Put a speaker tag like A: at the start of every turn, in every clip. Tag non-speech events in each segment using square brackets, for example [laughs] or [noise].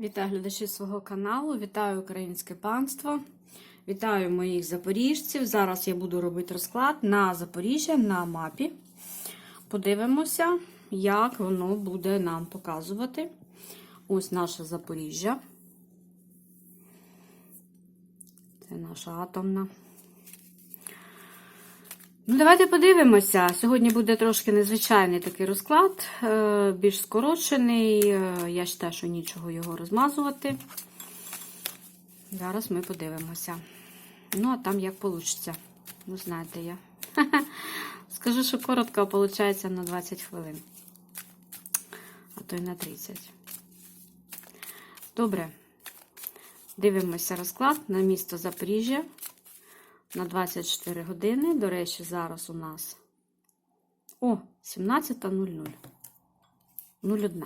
A: Вітаю глядачі свого каналу, вітаю українське панство, вітаю моїх запоріжців. Зараз я буду робити розклад на Запоріжжя на мапі. Подивимося, як воно буде нам показувати. Ось наше Запоріжжя. Це наша атомна. Ну, давайте подивимося. Сьогодні буде трошки незвичайний такий розклад, е, більш скорочений. Е, Я вважаю, що нічого його розмазувати. Зараз ми подивимося. Ну, а там як вийде. Ну, знаєте я. [laughs] Скажу, що коротко, виходить на 20 хвилин. А то й на 30. Добре. Дивимося розклад на місто Запоріжжя на 24 години. До речі, зараз у нас о, 17.00. 01.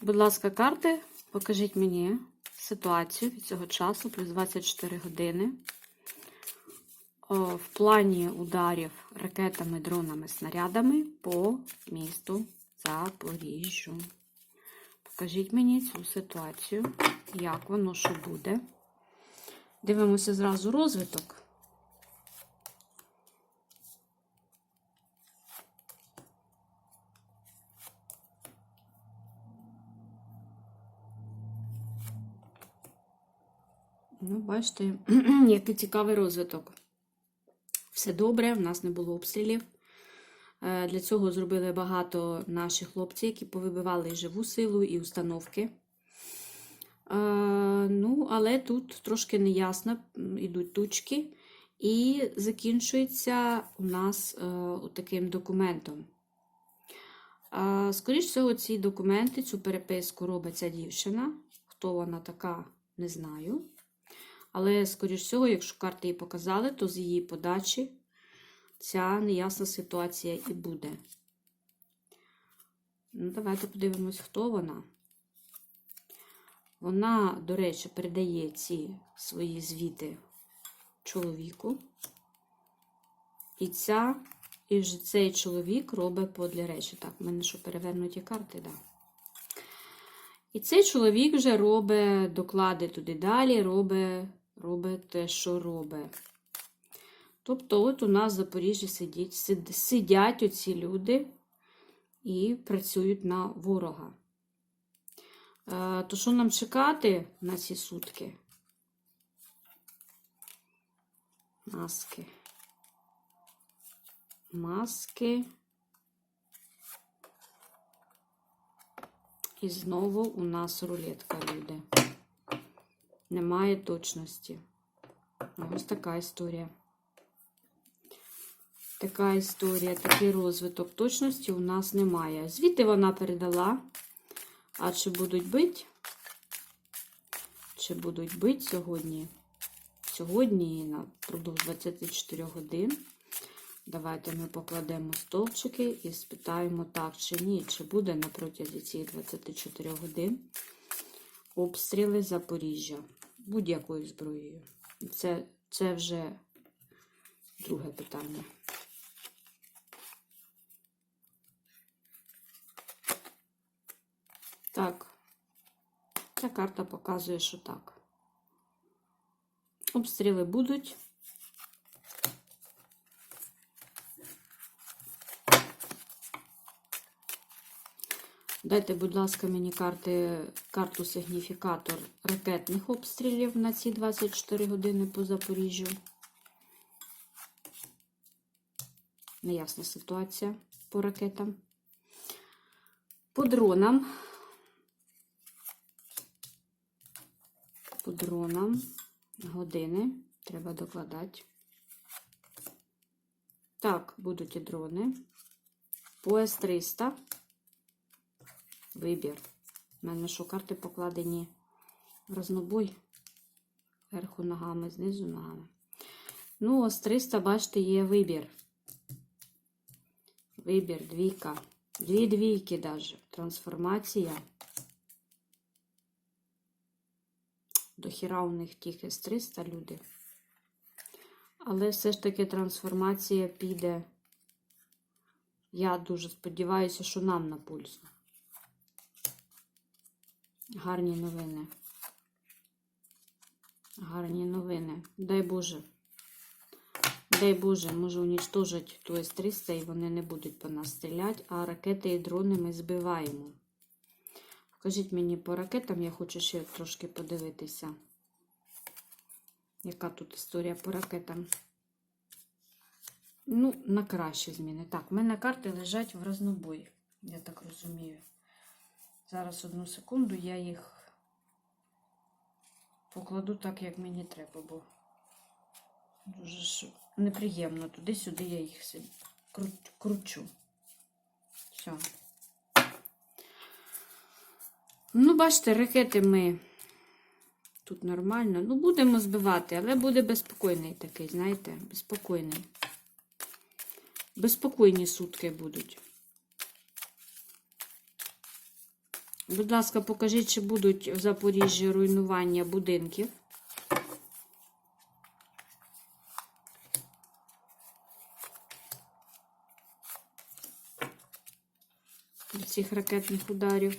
A: Будь ласка, карти, покажіть мені ситуацію від цього часу, плюс 24 години. В плані ударів ракетами, дронами, снарядами по місту Запоріжжю. Покажіть мені цю ситуацію, як воно що буде. Дивимося зразу розвиток. Ну, бачите, [clears throat] який цікавий розвиток. Все добре, в нас не було обстрілів. Е, Для цього зробили багато наших хлопців, які повибивали і живу силу, і установки. Ну, але тут трошки неясно, йдуть тучки, і закінчується у нас е, таким документом. Скоріше всього, ці документи, цю переписку робить ця дівчина. Хто вона така, не знаю. Але, скоріш всього, якщо карти їй показали, то з її подачі ця неясна ситуація і буде. Ну, давайте подивимось, хто вона. Вона, до речі, передає ці свої звіти чоловіку. І ця, і вже цей чоловік робить подлі речі. Так, в мене що перевернуті карти, так. Да. І цей чоловік вже робить доклади туди далі, робить, робить те, що робить. Тобто, от у нас в Запоріжжі сидять, сидять оці люди і працюють на ворога. То що нам чекати на ці сутки? Маски. Маски. І знову у нас рулетка люди. Немає точності. Ось така історія. Така історія, такий розвиток точності у нас немає. Звідти вона передала. А чи будуть бити? Чи будуть бити сьогодні? Сьогодні напродовж 24 годин. Давайте ми покладемо стовпчики і спитаємо так чи ні, чи буде на протязі цих 24 годин обстріли Запоріжжя будь-якою зброєю. Це, Це вже друге питання. Так, ця карта показує, що так. Обстріли будуть. Дайте, будь ласка, мені карти, карту сигніфікатор ракетних обстрілів на ці 24 години по Запоріжжю. Неясна ситуація по ракетам. По дронам. По дронам години треба докладати. Так, будуть і дрони. По С-300. Вибір. У мене що карти покладені в рознобой. Вверху ногами, знизу ногами. Ну, ось 300, бачите, є вибір. Вибір, двійка. Дві двійки даже. Трансформація. До хіра у них тільки з 300 люди. Але все ж таки трансформація піде. Я дуже сподіваюся, що нам на пульсу. Гарні новини. Гарні новини. Дай Боже. Дай Боже, може унічтожить ту С-300 і вони не будуть по нас стріляти, а ракети і дрони ми збиваємо. Покажіть мені по ракетам, я хочу ще трошки подивитися. Яка тут історія по ракетам? Ну, на кращі зміни. Так, в мене карти лежать в разнобой, я так розумію. Зараз одну секунду я їх покладу так, як мені треба, бо дуже ж неприємно. Туди-сюди я їх кручу. Все. Ну, бачите, ракети ми тут нормально. Ну, будемо збивати, але буде безпокійний такий, знаєте, безпокійний. Безпокійні сутки будуть. Будь ласка, покажіть, чи будуть в Запоріжжі руйнування будинків. Цих ракетних ударів.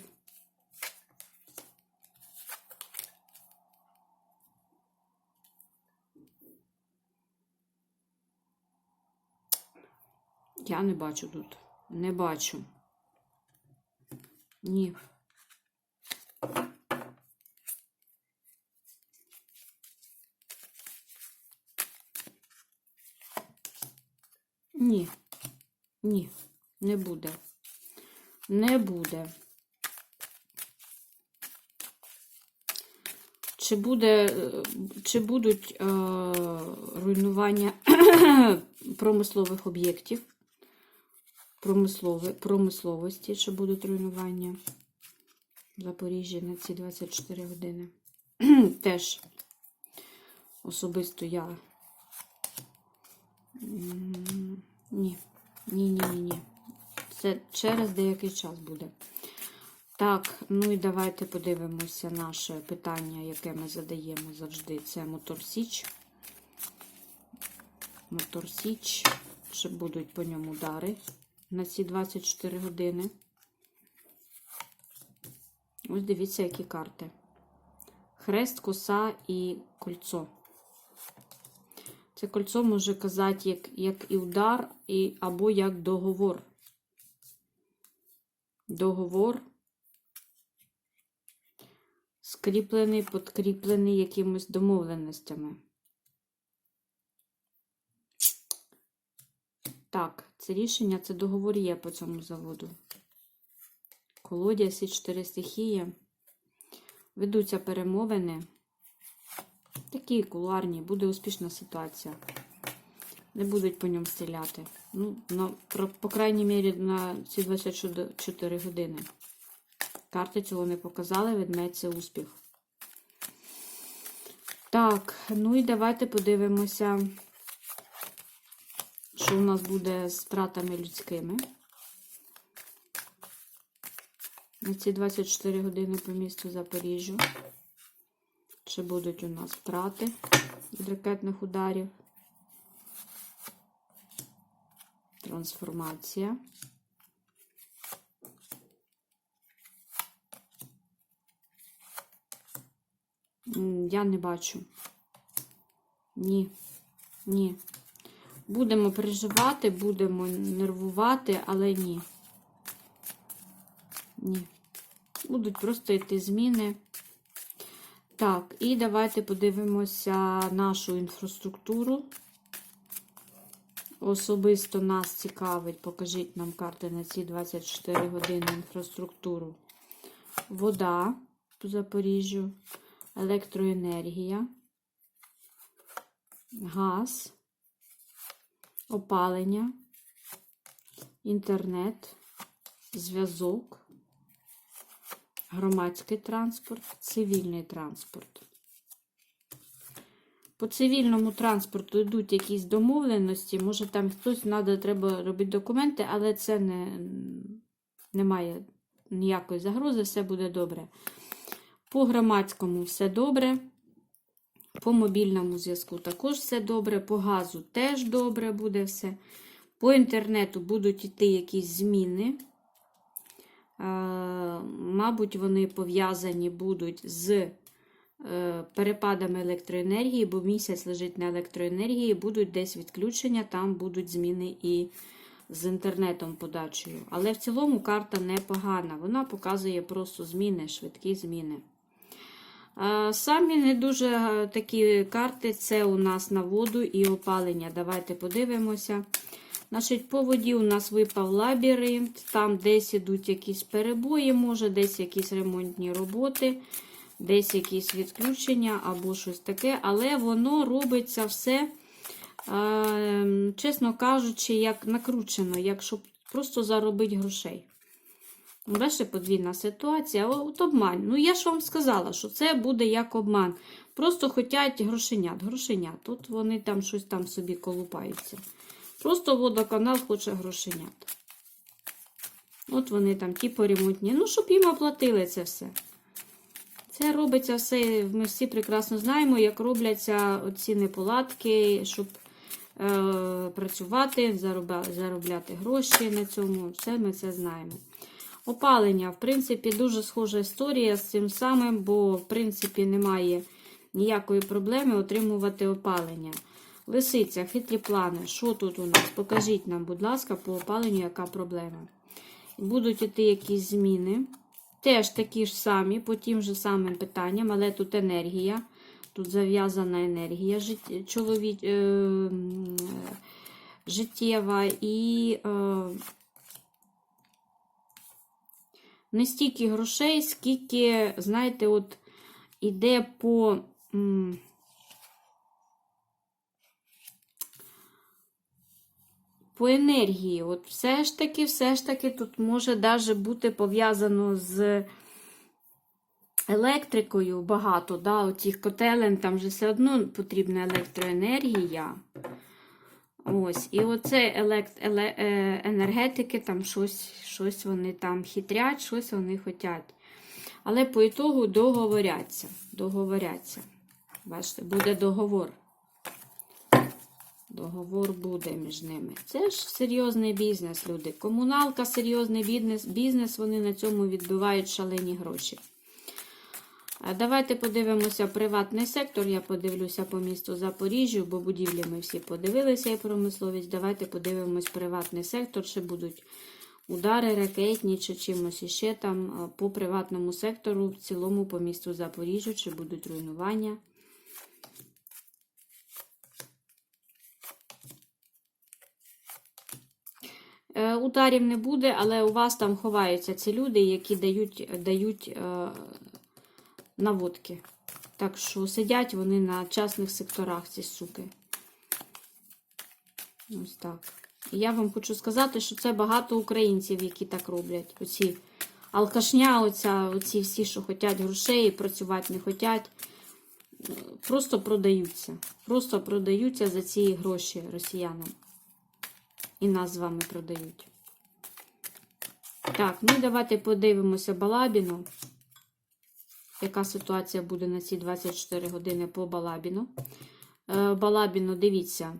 A: Я не бачу тут. Не бачу. Ні. Ні. Ні. Не буде. Не буде. Чи буде, е, чи будуть е, руйнування [clears throat] промислових об'єктів? Промисловості, чи будуть руйнування в Запоріжжі на ці 24 години? [clears throat] Теж особисто я. Ні. Ні, ні, ні, ні. Це через деякий час буде. Так, ну і давайте подивимося наше питання, яке ми задаємо завжди. Це Мотор Січ. Мотор Січ. Чи будуть по ньому удари на ці 24 години? Ось дивіться, які карти. Хрест, коса і кольцо. Це кольцо може казати як, як і удар, і, або як договор. Договор скріплений, подкріплений якимись домовленостями. Так, це рішення, це договор є по цьому заводу. Колодязь всі чотири стихії. Ведуться перемовини. Такі кулуарні, буде успішна ситуація. Не будуть по ньому стріляти. Ну, на, по крайній мірі, на ці 24 години. Карти цього не показали, ведмедь це успіх. Так, ну і давайте подивимося, що у нас буде з втратами людськими. На ці 24 години по місту Запоріжжю. Чи будуть у нас втрати від ракетних ударів? Трансформація. Я не бачу. Ні. Ні. Будемо переживати, будемо нервувати, але ні. Ні. Будуть просто йти зміни. Так, і давайте подивимося нашу інфраструктуру. Особисто нас цікавить, покажіть нам карти на ці 24 години інфраструктуру. Вода по Запоріжжю, електроенергія, газ, опалення, інтернет, зв'язок, громадський транспорт, цивільний транспорт. По цивільному транспорту йдуть якісь домовленості, може там хтось треба, треба робити документи, але це не, немає ніякої загрози, все буде добре. По громадському все добре. По мобільному зв'язку також все добре, по газу теж добре буде все. По інтернету будуть йти якісь зміни. Е, мабуть, вони пов'язані будуть з е, перепадами електроенергії, бо місяць лежить на електроенергії, будуть десь відключення, там будуть зміни і з інтернетом подачею. Але в цілому карта непогана. Вона показує просто зміни, швидкі зміни. Самі не дуже е, такі карти це у нас на воду і опалення. Давайте подивимося. Значить, по воді у нас випав лабіринт, там десь ідуть якісь перебої, може, десь якісь ремонтні роботи, десь якісь відключення або щось таке, але воно робиться все, е, чесно кажучи, як накручено, як щоб просто заробити грошей. Бачите, подвійна ситуація. От обман. Ну, я ж вам сказала, що це буде як обман. Просто хочуть грошенят. Грошенят. Тут вони там щось там собі колупаються. Просто водоканал хоче грошенят. От вони там ті поремонтні. Ну, щоб їм оплатили це все. Це робиться все, ми всі прекрасно знаємо, як робляться оці неполадки, щоб е, працювати, заробляти гроші на цьому. Все ми це знаємо. Опалення, в принципі, дуже схожа історія з цим самим, бо, в принципі, немає ніякої проблеми отримувати опалення. Лисиця, хитрі плани. Що тут у нас? Покажіть нам, будь ласка, по опаленню, яка проблема. Будуть іти якісь зміни. Теж такі ж самі, по тим же самим питанням, але тут енергія. Тут зав'язана енергія чолові... е... е, життєва і е... не стільки грошей, скільки, знаєте, от іде по. По енергії, от все ж таки, все ж таки, тут може даже бути пов'язано з електрикою багато, да, оцих котелень, там же все одно потрібна електроенергія. Ось, і оце елект, еле, е, енергетики, там щось, щось вони там хитрять, щось вони хочуть. Але по ітогу договоряться. Договоряться. Бачите, буде договор. Договор буде між ними. Це ж серйозний бізнес, люди. Комуналка, серйозний бізнес, бізнес вони на цьому відбивають шалені гроші. Давайте подивимося приватний сектор. Я подивлюся по місту Запоріжжю, бо будівлі ми всі подивилися і промисловість. Давайте подивимось приватний сектор, чи будуть удари ракетні, чи чимось іще там по приватному сектору, в цілому по місту Запоріжжю, чи будуть руйнування. Е, Ударів не буде, але у вас там ховаються ці люди, які дають, дають е, наводки. Так що сидять вони на частних секторах, ці суки. Ось так. І я вам хочу сказати, що це багато українців, які так роблять. Оці алкашня, оця, оці всі, що хочуть грошей, працювати не хочуть, просто продаються. Просто продаються за ці гроші росіянам. І нас з вами продають. Так, ну давайте подивимося Балабіну. Яка ситуація буде на ці 24 години по Балабіну? Е, Балабіну, дивіться.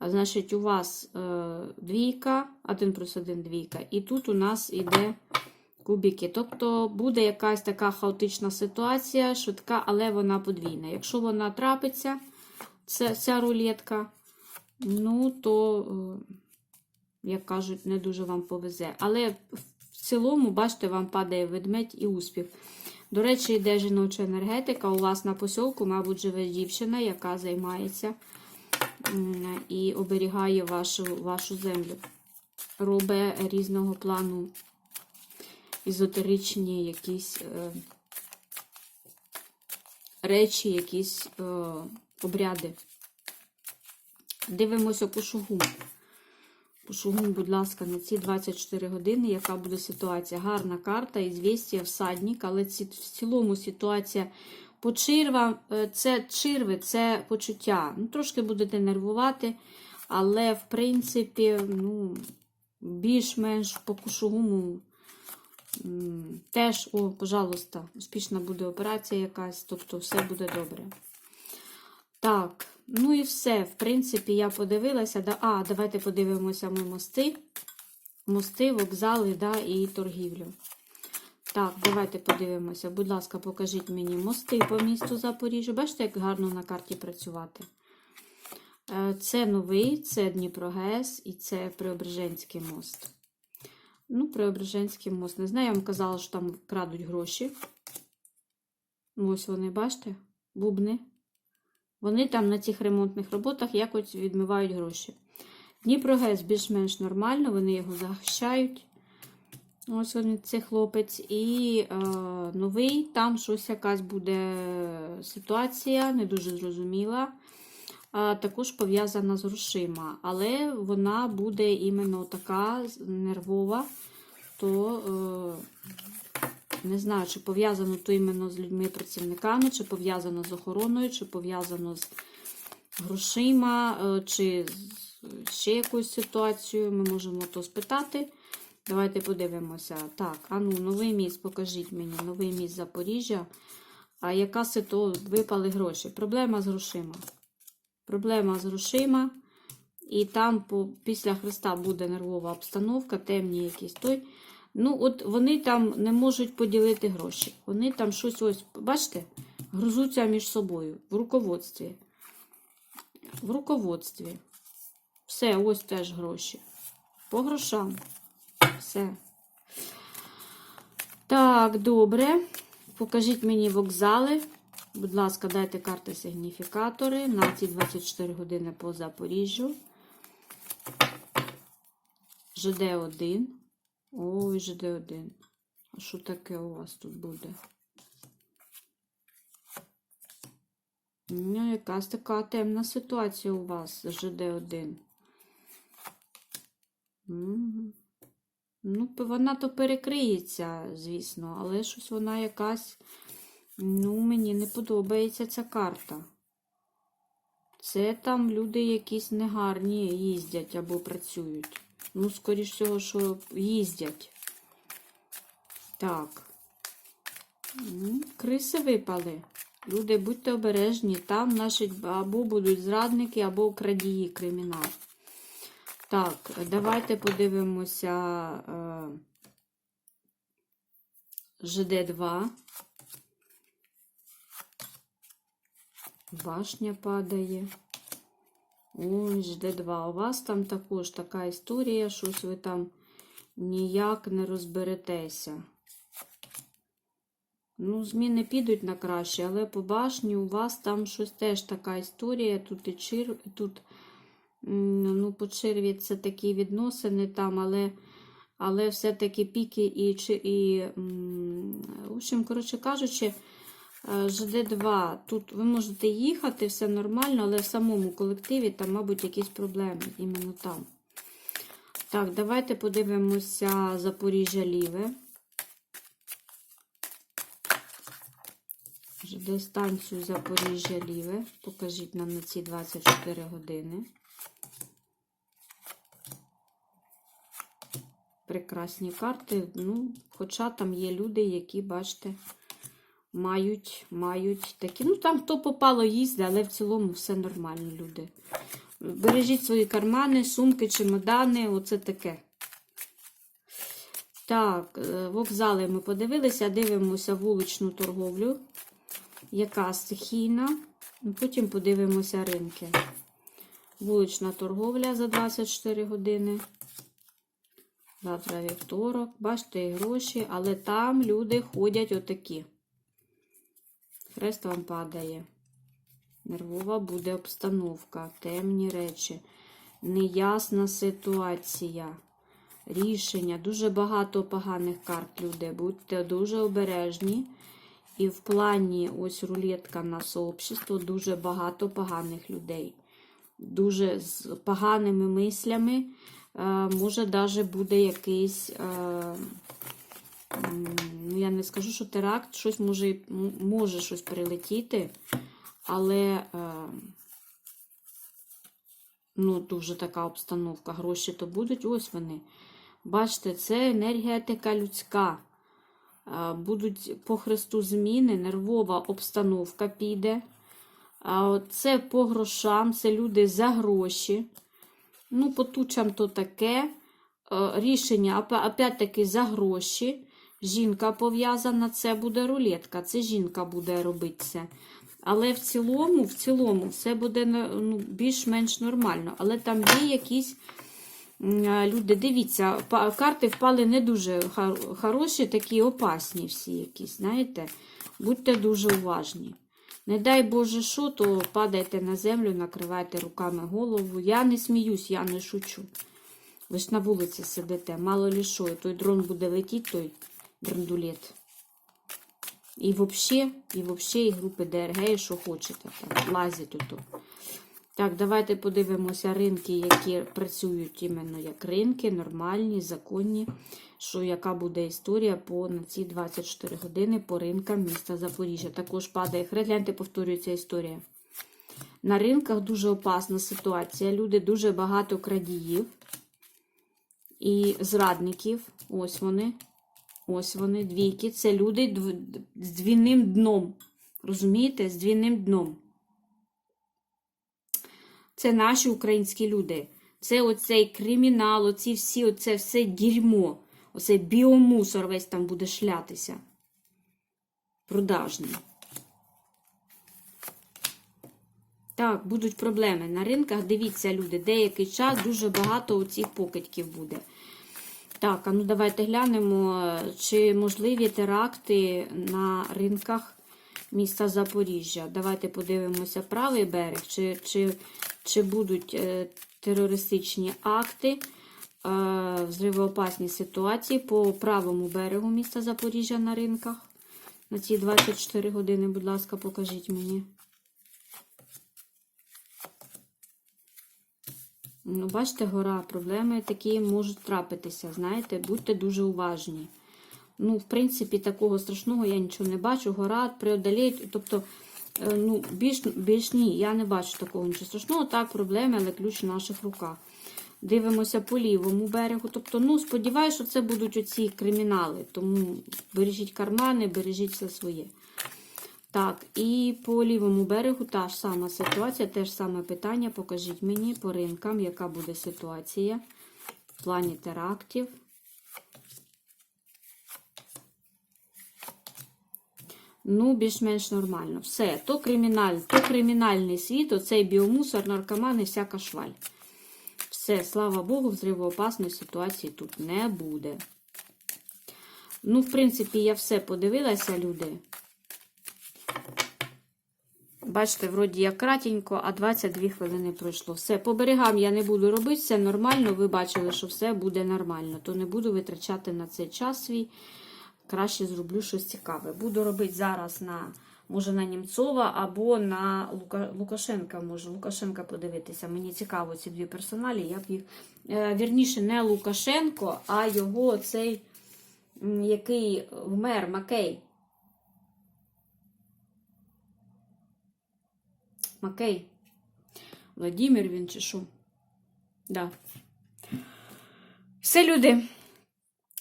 A: Значить, у вас е, двійка, 1 плюс 1 двійка. І тут у нас іде кубики. Тобто буде якась така хаотична ситуація, швидка, але вона подвійна. Якщо вона трапиться, це, ця рулетка, ну, то, е, як кажуть, не дуже вам повезе. Але в цілому, бачите, вам падає ведмедь і успіх. До речі, йде жіноча енергетика. У вас на посілку, мабуть, живе дівчина, яка займається і оберігає вашу, вашу землю. Робить різного плану езотеричні якісь е, речі, якісь е, обряди. Дивимося Кушугум. Кушугум, будь ласка, на ці 24 години, яка буде ситуація. Гарна карта, ізвістія, всадник, але ці, в цілому ситуація по чирвам, е, це чирви, це почуття. Ну, Трошки будете нервувати, але, в принципі, ну, більш-менш по кушугуму теж, о, пожалуйста, успішна буде операція якась, тобто все буде добре. Так, ну і все. В принципі, я подивилася. Да, А, давайте подивимося ми мости. Мости, вокзали да, і торгівлю. Так, давайте подивимося. Будь ласка, покажіть мені мости по місту Запоріжжя. Бачите, як гарно на карті працювати? Е, Це новий, це Дніпрогес і це Преображенський мост. Ну, Преображенський мост. Не знаю, я вам казала, що там крадуть гроші. Ось вони, бачите? Бубни. Вони там на цих ремонтних роботах якось відмивають гроші. Дніпрогес більш-менш нормально, вони його захищають. Ось він, цей хлопець. І е, новий, там щось якась буде ситуація, не дуже зрозуміла. А, також пов'язана з грошима. Але вона буде іменно така нервова, то е, не знаю, чи пов'язано то іменно з людьми-працівниками, чи пов'язано з охороною, чи пов'язано з грошима, е, чи з ще якоюсь ситуацією. Ми можемо то спитати. Давайте подивимося. Так, а ну, новий міст, покажіть мені, новий міст Запоріжжя. А яка ситуація? Випали гроші? Проблема з грошима. Проблема з грошима. І там по, після Христа буде нервова обстановка, темні якісь той. Ну, от вони там не можуть поділити гроші. Вони там щось ось, бачите, грузуться між собою в руководстві. В руководстві. Все, ось теж гроші. По грошам. Все. Так, добре. Покажіть мені вокзали. Будь ласка, дайте карти сигніфікатори на ці 24 години по Запоріжжю. ЖД1. Ой, ЖД1. А що таке у вас тут буде? Ну, якась така темна ситуація у вас з ЖД1. Мгм. Ну, вона то перекриється, звісно, але щось вона якась. Ну, мені не подобається ця карта. Це там люди якісь негарні їздять або працюють. Ну, скоріш всього, що їздять. Так. Криси випали. Люди, будьте обережні, там наші або будуть зрадники, або крадії кримінал. Так, давайте подивимося е, ЖД2. Башня падає. Ой, ЖД2. У вас там також така історія, щось ви там ніяк не розберетеся. Ну, зміни підуть на краще, але по башні у вас там щось теж така історія. Тут і чир, тут, ну, по черві це такі відносини там, але, але все-таки піки і, і в общем, коротше кажучи, ЖД2, тут ви можете їхати, все нормально, але в самому колективі там, мабуть, якісь проблеми іменно там. Так, давайте подивимося Запоріжжя Ліве. ЖД станцію Запоріжжя Ліве. Покажіть нам на ці 24 години. Прекрасні карти. Ну, хоча там є люди, які, бачите, мають, мають такі. Ну, там хто попало їздить, але в цілому все нормально, люди. Бережіть свої кармани, сумки, чемодани, оце таке. Так, е, вокзали ми подивилися, дивимося вуличну торговлю яка стихійна. Потім подивимося ринки. Вулична торговля за 24 години. Завтра вівторок. Бачите, і гроші, але там люди ходять отакі. Хрест вам падає. Нервова буде обстановка, темні речі, неясна ситуація, рішення. Дуже багато поганих карт, люди. Будьте дуже обережні. І в плані ось рулетка на сообщество дуже багато поганих людей. Дуже з поганими мислями. Е, може, навіть буде якийсь, е, ну я не скажу, що теракт, щось може, може щось прилетіти, але е, ну, дуже така обстановка. Гроші то будуть, ось вони. Бачите, це енергетика людська. Е, Будуть по хресту зміни, нервова обстановка піде. Це по грошам, це люди за гроші. Ну, по тучам то таке. Е, Рішення, опять-таки, за гроші. Жінка пов'язана, це буде рулетка, це жінка буде робити це. Але в цілому, в цілому, все буде ну, більш-менш нормально. Але там є якісь люди, дивіться, карти впали не дуже хороші, такі опасні всі якісь, знаєте. Будьте дуже уважні. Не дай Боже, що, то падайте на землю, накривайте руками голову. Я не сміюсь, я не шучу. Ви ж на вулиці сидите, мало лі що, і той дрон буде летіти, той драндулет. І взагалі, і взагалі, і групи ДРГ, і що хочете, там, лазять ото. Так, давайте подивимося ринки, які працюють іменно як ринки, нормальні, законні. Що яка буде історія по на ці 24 години по ринкам міста Запоріжжя. Також падає хрест, гляньте, повторюється історія. На ринках дуже опасна ситуація. Люди дуже багато крадіїв і зрадників. Ось вони. Ось вони, двійки. Це люди з двійним дном. Розумієте? З двійним дном. Це наші українські люди. Це оцей кримінал, оці всі, оце все дерьмо. Оцей біомусор весь там буде шлятися. Продажний. Так, будуть проблеми. На ринках, дивіться, люди, деякий час дуже багато оцих покидьків буде. Так, а ну давайте глянемо, чи можливі теракти на ринках міста Запоріжжя. Давайте подивимося правий берег, чи, чи, чи будуть е, терористичні акти, е, взривоопасні ситуації по правому берегу міста Запоріжжя на ринках. На ці 24 години, будь ласка, покажіть мені. Ну, бачите, гора, проблеми такі можуть трапитися, знаєте, будьте дуже уважні. Ну, в принципі, такого страшного я нічого не бачу. Гора преодоліють, тобто, е, ну, більш, більш ні, я не бачу такого нічого страшного. Так, проблеми, але ключ в наших руках. Дивимося по лівому берегу. Тобто, ну, сподіваюся, що це будуть оці кримінали. Тому бережіть кармани, бережіть все своє. Так, і по лівому берегу та ж сама ситуація, те ж саме питання. Покажіть мені по ринкам, яка буде ситуація в плані терактів. Ну, більш-менш нормально. Все, то криміналь, то кримінальний світ, оцей біомусор, наркомани, всяка шваль. Все, слава Богу, взривоопасної ситуації тут не буде. Ну, в принципі, я все подивилася, люди. Бачите, вроді як кратенько, а 22 хвилини пройшло. Все, по берегам я не буду робити, все нормально. Ви бачили, що все буде нормально. То не буду витрачати на цей час свій. Краще зроблю щось цікаве. Буду робити зараз на, може, на Німцова або на Лука... Лукашенка. Може, Лукашенка подивитися. Мені цікаво ці дві персоналі. Я б їх. Е, вірніше, не Лукашенко, а його цей, який вмер Макей. Макей. Владимир він чи що? Да. Все, люди.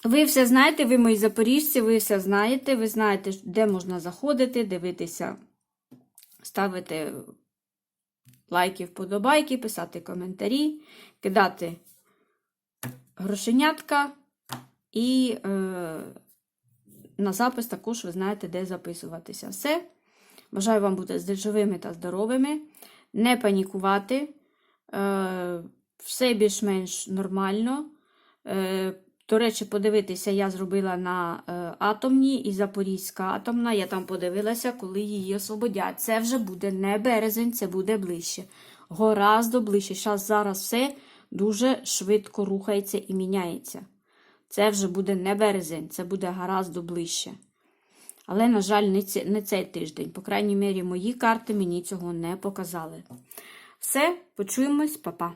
A: Ви все знаєте, ви мої запоріжці, ви все знаєте. Ви знаєте, де можна заходити, дивитися, ставити лайки, вподобайки, писати коментарі, кидати грошенятка. І е, на запис також ви знаєте, де записуватися. Все. Бажаю вам бути живими та здоровими, не панікувати. Е, все більш-менш нормально. Е, до речі, подивитися, я зробила на е, атомній і Запорізька атомна. Я там подивилася, коли її освободять. Це вже буде не березень, це буде ближче. Гораздо ближче. Зараз, зараз все дуже швидко рухається і міняється. Це вже буде не березень, це буде гораздо ближче. Але, на жаль, не, ці, не цей тиждень. По крайній мірі, мої карти мені цього не показали. Все, почуємось, па-па.